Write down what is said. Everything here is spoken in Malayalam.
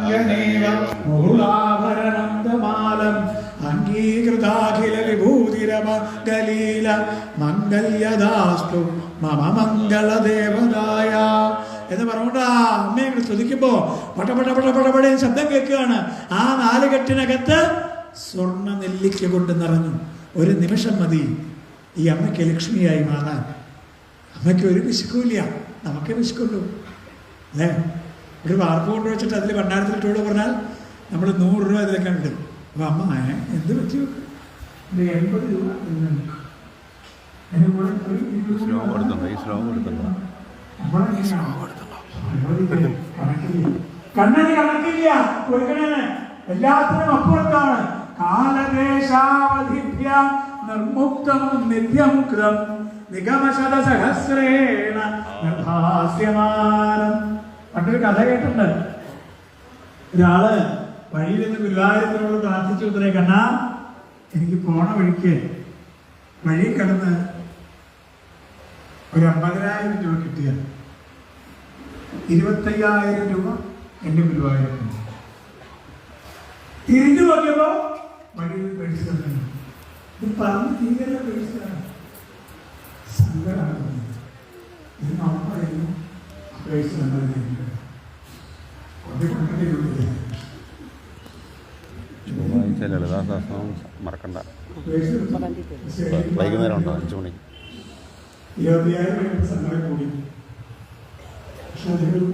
ബഹുളാഭരണന്തമാലം അംഗീകൃതാഖില വിഭൂതിരമംഗലീല മംഗല്യദാസ്തു മമ മംഗളദേവതായ. എന്ന് പറഞ്ഞുകൊണ്ട് ആ അമ്മയെ സ്തുതിക്കുമ്പോ പട പട പട പടപടയും ശബ്ദം കേൾക്കുകയാണ്. ആ നാലുകെട്ടിനകത്ത് സ്വർണ നെല്ലിക്ക കൊണ്ട് നിറഞ്ഞു. ഒരു നിമിഷം മതി. ഈ അമ്മയ്ക്ക് ലക്ഷ്മിയായി മാറാൻ. അമ്മയ്ക്ക് ഒരു വിശുക്കൂല്ല. നമുക്കേ വിശുക്കുള്ളൂ. അല്ലേ? ഒരു വാർപ്പ് കൊണ്ട് വെച്ചിട്ട് അതിൽ ഭണ്ഡാരത്തിലിട്ടോട് പറഞ്ഞാൽ നമ്മൾ നൂറ് രൂപ ഇതിലൊക്കെ ഉണ്ട്. അപ്പം അമ്മ എന്ത് പറ്റി? എൺപത് രൂപ. കണ്ണന് കണക്കില്ല. കൊടുക്കണേന് എല്ലാത്തിനും അപ്പുറത്താണ്. കാലദേശാവധിഭ്യ നിർമുക്തം നിത്യം കൃതം. നിഗമശത സഹസ്രേണ നിർഭാസ്യമാനം. പണ്ടൊരു കഥ കേട്ടിട്ടുണ്ട്. ഒരാൾ വഴിയിൽ നിന്ന് ഗുരുവായൂരത്തിനോട് പ്രാർത്ഥിച്ചു ഉത്തരേ കണ്ണാ എനിക്ക് പോണ വഴിക്ക് വഴി കിടന്ന് ഒരു അമ്പതിനായിരം രൂപ കിട്ടിയ ഇരുപത്തയ്യായിരം രൂപ എന്റെ ഗുരുവായൂരപ്പൻ തിരിഞ്ഞു നോക്കിയപ്പോ പേഴ്സ് തന്നെ ഇത് പറഞ്ഞ് തീരെ പേഴ്സാണ് സങ്കടമാണ് ഇത് പേഴ്സ് കണ്ടത് കൊണ്ട് ചൊവ്വാഴ്ച ലളിതാ മറക്കണ്ട. വൈകുന്നേരം ഉണ്ടോ അഞ്ചു മണി. ഇരുപത്തിയായിരം രൂപ സങ്കടം കൂടി. പക്ഷേ അതിനൊരു